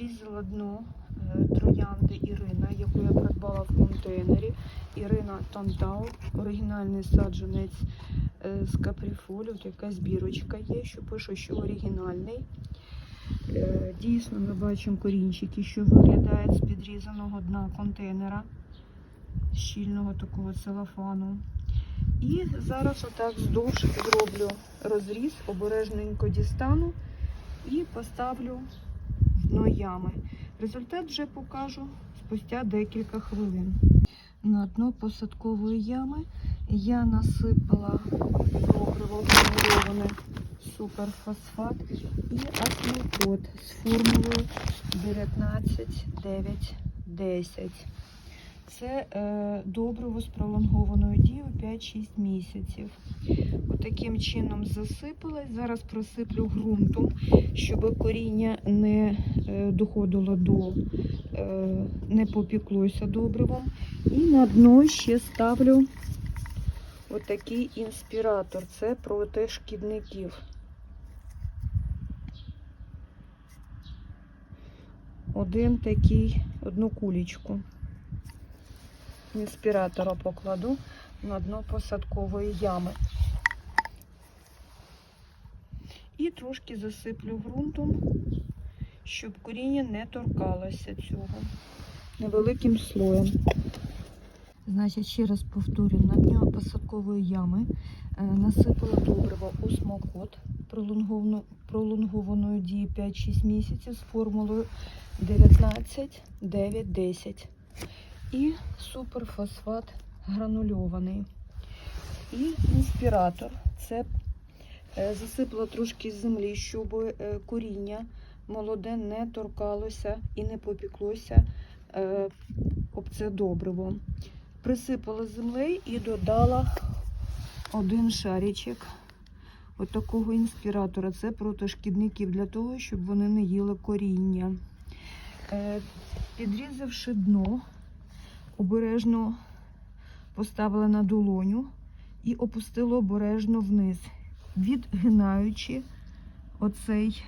Підрізала дно е, троянди Ірина, яку я придбала в контейнері. Ірина Тантау, оригінальний саджанець е, з капріфолю. Якась бірочка є, що пише, що оригінальний. Е, Дійсно, ми бачимо корінчики, що виглядають з підрізаного дна контейнера, щільного такого целофану. І зараз отак вздовж зроблю розріз, обережненько дістану і поставлю в ями. Результат вже покажу спустя декілька хвилин. На дно посадкової ями я насипала покриво формульоване суперфосфат і асмокот з формулою 19, 9, 10. Це е, добриво з пролонгованою дією 5-6 місяців. Отаким чином засипала. Зараз просиплю ґрунтом, щоб коріння не е, доходило до, е, не попіклося добривом. І на дно ще ставлю отакий інспіратор. Це проти шкідників. Один такий, одну кулічку інспіратора покладу на дно посадкової ями. І трошки засиплю ґрунтом, щоб коріння не торкалося цього невеликим слоєм. Значить, ще раз повторюю, на дно посадкової ями е, насипала добриво осмокот пролонговану, пролонгованої дії 5-6 місяців з формулою 19, 9, 10 і суперфосфат гранульований. І інспіратор. Це е, засипала трошки землі, щоб е, коріння молоде не торкалося і не попіклося е, об це добриво. Присипала землею і додала один шарічок такого інспіратора. Це проти шкідників для того, щоб вони не їли коріння. Підрізавши дно, обережно поставила на долоню і опустила обережно вниз, відгинаючи оцей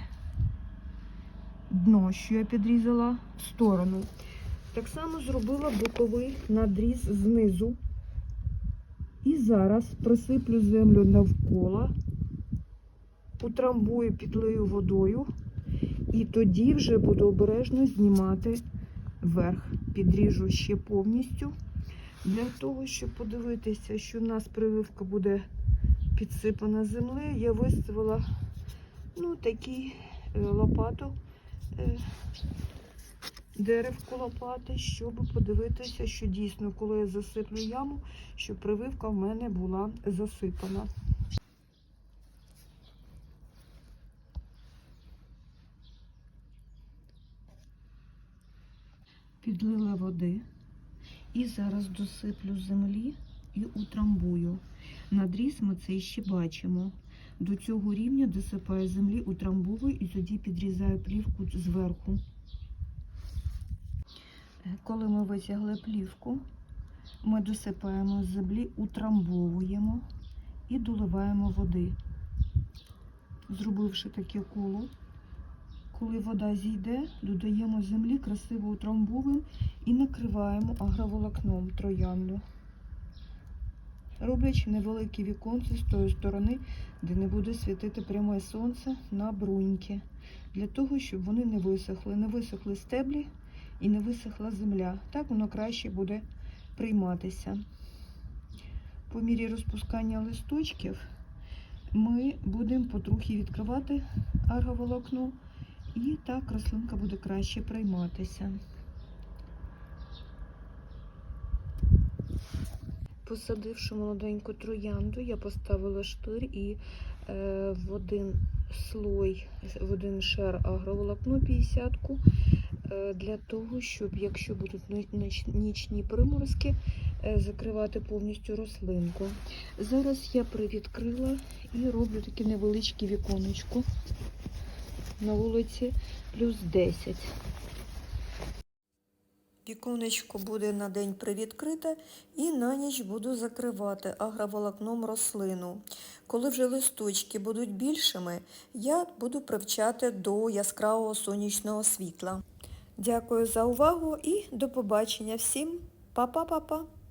дно, що я підрізала в сторону. Так само зробила боковий надріз знизу. І зараз присиплю землю навколо, утрамбую, підлию водою, і тоді вже буду обережно знімати верх. Підріжу ще повністю. Для того, щоб подивитися, що у нас прививка буде підсипана землею, я виставила ну, такі е, лопату, е, деревку лопати, щоб подивитися, що дійсно, коли я засиплю яму, щоб прививка в мене була засипана. Підлила води і зараз досиплю землі і утрамбую. Надріз ми це ще бачимо. До цього рівня досипаю землі, утрамбовую і тоді підрізаю плівку зверху. Коли ми витягли плівку, ми досипаємо землі, утрамбовуємо і доливаємо води. Зробивши таке коло, коли вода зійде, додаємо землі, красиво утрамбовуємо і накриваємо агроволокном троянду. Роблячи невеликі віконці з тої сторони, де не буде світити пряме сонце на бруньки, для того, щоб вони не висохли. Не висохли стеблі і не висохла земля. Так воно краще буде прийматися. По мірі розпускання листочків ми будемо потрохи відкривати агроволокно, і так рослинка буде краще прийматися. Посадивши молоденьку троянду, я поставила штир і е, в один слой, в один шар агроволокно 50-ку, е, для того, щоб, якщо будуть нічні приморозки, е, закривати повністю рослинку. Зараз я привідкрила і роблю таке невеличке віконечко на вулиці плюс 10. Віконечко буде на день привідкрите і на ніч буду закривати агроволокном рослину. Коли вже листочки будуть більшими, я буду привчати до яскравого сонячного світла. Дякую за увагу і до побачення всім. Па-па-па-па!